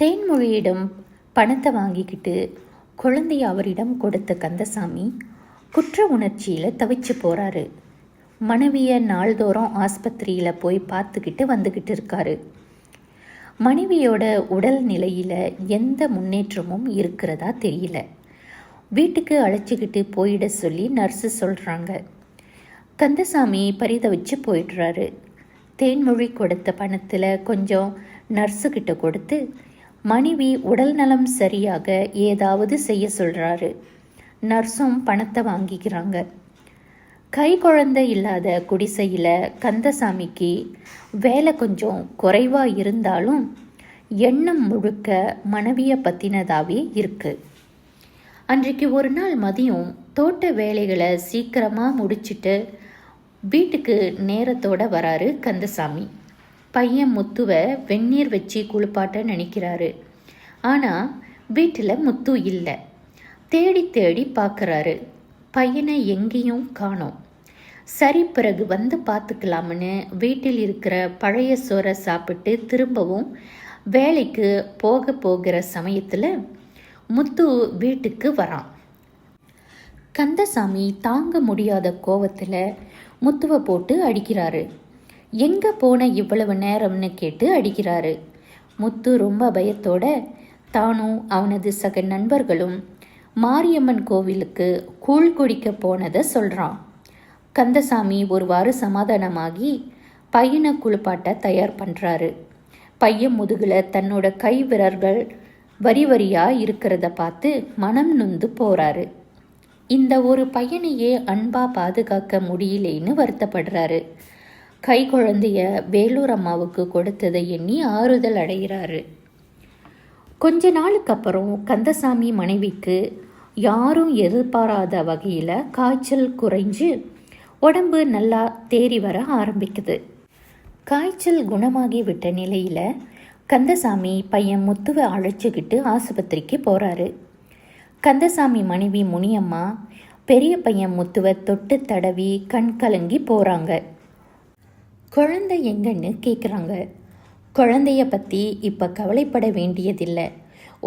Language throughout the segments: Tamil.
தேன்மொழியிடம் பணத்தை வாங்கிக்கிட்டு குழந்தைய அவரிடம் கொடுத்த கந்தசாமி குற்ற உணர்ச்சியில் தவிச்சு போகிறாரு மனைவியை நாள்தோறும் ஆஸ்பத்திரியில் போய் பார்த்துக்கிட்டு வந்துக்கிட்டு இருக்காரு. மனைவியோட உடல் நிலையில் எந்த முன்னேற்றமும் இருக்கிறதா தெரியல. வீட்டுக்கு அழைச்சிக்கிட்டு போயிட சொல்லி நர்ஸு சொல்கிறாங்க கந்தசாமி பரிதவிச்சு போயிடுறாரு. தேன்மொழி கொடுத்த பணத்தில் கொஞ்சம் நர்ஸுக்கிட்ட கொடுத்து மனைவி உடல் நலம் சரியாக ஏதாவது செய்ய சொல்கிறாரு நர்ஸும் பணத்தை வாங்கிக்கிறாங்க. கை குழந்தை இல்லாத குடிசையில் கந்தசாமிக்கு வேலை கொஞ்சம் குறைவாக இருந்தாலும் எண்ணம் முழுக்க மனைவியை பற்றினதாகவே இருக்குது அன்றைக்கு ஒரு நாள் மதியம் தோட்ட வேலைகளை சீக்கிரமாக முடிச்சிட்டு வீட்டுக்கு நேரத்தோட வராரு கந்தசாமி. பையன் முத்துவை வெந்நீர் வச்சு குளிப்பாட்ட நினைக்கிறாரு. ஆனால் வீட்டில் முத்து இல்லை. தேடி தேடி பார்க்குறாரு பையனை எங்கேயும் காணோம். சரி பிறகு வந்து பார்த்துக்கலாம்னு வீட்டில் இருக்கிற பழைய சோறை சாப்பிட்டு திரும்பவும் வேலைக்கு போக போகிற சமயத்தில் முத்து வீட்டுக்கு வரான். கந்தசாமி தாங்க முடியாத கோவத்தில் முத்துவை போட்டு அடிக்கிறாரு. எங்கே போன இவ்வளவு நேரம்னு கேட்டு அடிக்கிறாரு. முத்து ரொம்ப பயத்தோட தானும் அவனது சக நண்பர்களும் மாரியம்மன் கோவிலுக்கு கூழ் குடிக்க போனதை சொல்கிறான் கந்தசாமி ஒருவாறு சமாதானமாகி பையனை குளிப்பாட்ட தயார் பண்ணுறாரு பையன் முதுகில் தன்னோட கை விரல்கள் வரி வரியாக இருக்கிறத பார்த்து மனம் நொந்து போகிறாரு இந்த ஒரு பையனையே அன்பாக பாதுகாக்க முடியலேன்னு வருத்தப்படுறாரு. கை குழந்தைய வேலூர் அம்மாவுக்கு கொடுத்ததை எண்ணி ஆறுதல் அடைகிறாரு. கொஞ்ச நாளுக்கு அப்புறம் கந்தசாமி மனைவிக்கு யாரும் எதிர்பாராத வகையில் காய்ச்சல் குறைஞ்சு உடம்பு நல்லா தேறி வர ஆரம்பிக்குது. காய்ச்சல் குணமாகி விட்ட நிலையில் கந்தசாமி பையன் முத்துவை அழைச்சிக்கிட்டு ஆஸ்பத்திரிக்கு போகிறாரு கந்தசாமி மனைவி முனியம்மா பெரிய பையன் முத்துவை தொட்டு தடவி கண் கலங்கி போகிறாங்க குழந்தை எங்கன்னு கேட்குறாங்க குழந்தைய பற்றி இப்போ கவலைப்பட வேண்டியதில்லை.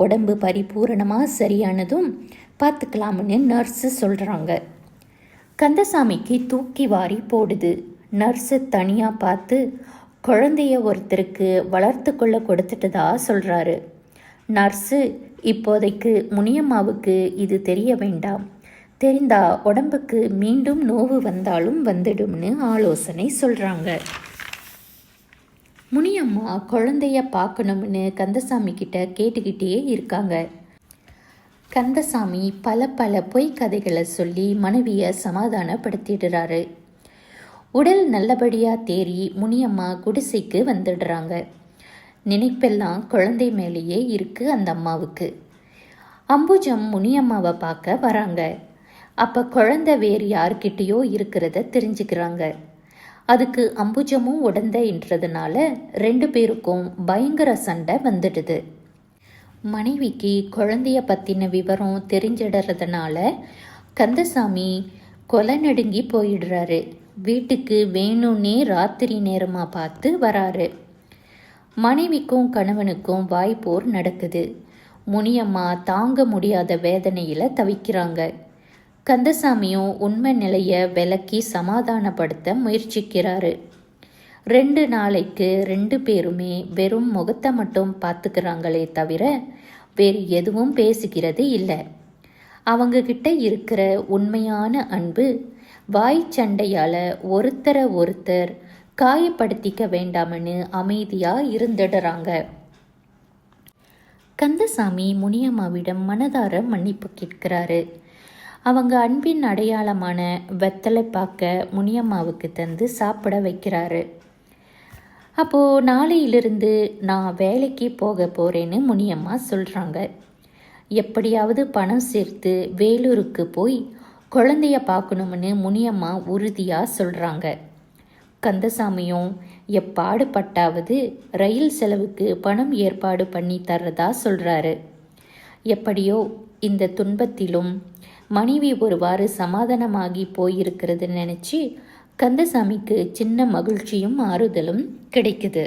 உடம்பு பரிபூரணமாக சரியானதும் பார்த்துக்கலாம்னு நர்ஸு சொல்கிறாங்க கந்தசாமிக்கு தூக்கி வாரி போடுது. நர்ஸு தனியாக பார்த்து குழந்தைய ஒருத்தருக்கு வளர்த்து கொள்ள கொடுத்துட்டதா சொல்கிறாரு நர்ஸு இப்போதைக்கு முனியம்மாவுக்கு இது தெரிய வேண்டாம். தெரிந்தா உடம்புக்கு மீண்டும் நோவு வந்தாலும் வந்துடும்னு ஆலோசனை சொல்கிறாங்க முனியம்மா குழந்தைய பார்க்கணும்னு கந்தசாமி கிட்ட கேட்டுக்கிட்டே இருக்காங்க. கந்தசாமி பல பல பொய் கதைகளை சொல்லி மனைவியை சமாதானப்படுத்திடுறாரு. உடல் நல்லபடியாக தேறி முனியம்மா குடிசைக்கு வந்துடுறாங்க. நினைப்பெல்லாம் குழந்தை மேலேயே இருக்கு அந்த அம்மாவுக்கு. அம்புஜம் முனியம்மாவை பார்க்க வராங்க. அப்போ குழந்தை வேறு யார்கிட்டயோ இருக்கிறத தெரிஞ்சுக்கிறாங்க. அதுக்கு அம்புஜமும் உடந்தைன்றதுனால ரெண்டு பேருக்கும் பயங்கர சண்டை வந்துடுது. மனைவிக்கு குழந்தைய பற்றின விவரம் தெரிஞ்சிடுறதுனால கந்தசாமி கொலை நடுங்கி போயிடுறாரு. வீட்டுக்கு வேணும்னே ராத்திரி நேரமாக பார்த்து வராரு. மனைவிக்கும் கணவனுக்கும் வாய்ப்போர் நடக்குது. முனியம்மா தாங்க முடியாத வேதனையில் தவிக்கிறாங்க. கந்தசாமியும் உண்மை நிலையை விலக்கி சமாதானப்படுத்த முயற்சிக்கிறாரு. ரெண்டு நாளைக்கு ரெண்டு பேருமே வெறும் முகத்தை மட்டும் பார்த்துக்கிறாங்களே தவிர வேறு எதுவும் பேசுகிறது இல்லை. அவங்க கிட்ட இருக்கிற உண்மையான அன்பு வாய் சண்டையால் ஒருத்தரை ஒருத்தர் காயப்படுத்திக்க வேண்டாம்னு அமைதியாக இருந்துடுறாங்க. கந்தசாமி முனியம்மாவிடம் மனதார மன்னிப்பு கேட்கிறாரு. அவங்க அன்பின் அடையாளமான வெத்தலை பார்க்க முனியம்மாவுக்கு தந்து சாப்பிட வைக்கிறாரு. அப்போது நாளையிலிருந்து நான் வேலைக்கு போக போகிறேன்னு முனியம்மா சொல்கிறாங்க எப்படியாவது பணம் சேர்த்து வேலூருக்கு போய் குழந்தைய பார்க்கணும்னு முனியம்மா உறுதியாக சொல்கிறாங்க கந்தசாமியும் எப்பாடுபட்டாவது ரயில் செலவுக்கு பணம் ஏற்பாடு பண்ணி தர்றதா சொல்கிறாரு எப்படியோ இந்த துன்பத்திலும் மனைவி ஒருவாறு சமாதானமாகி போயிருக்கிறது நினச்சி கந்தசாமிக்கு சின்ன மகிழ்ச்சியும் ஆறுதலும் கிடைக்குது.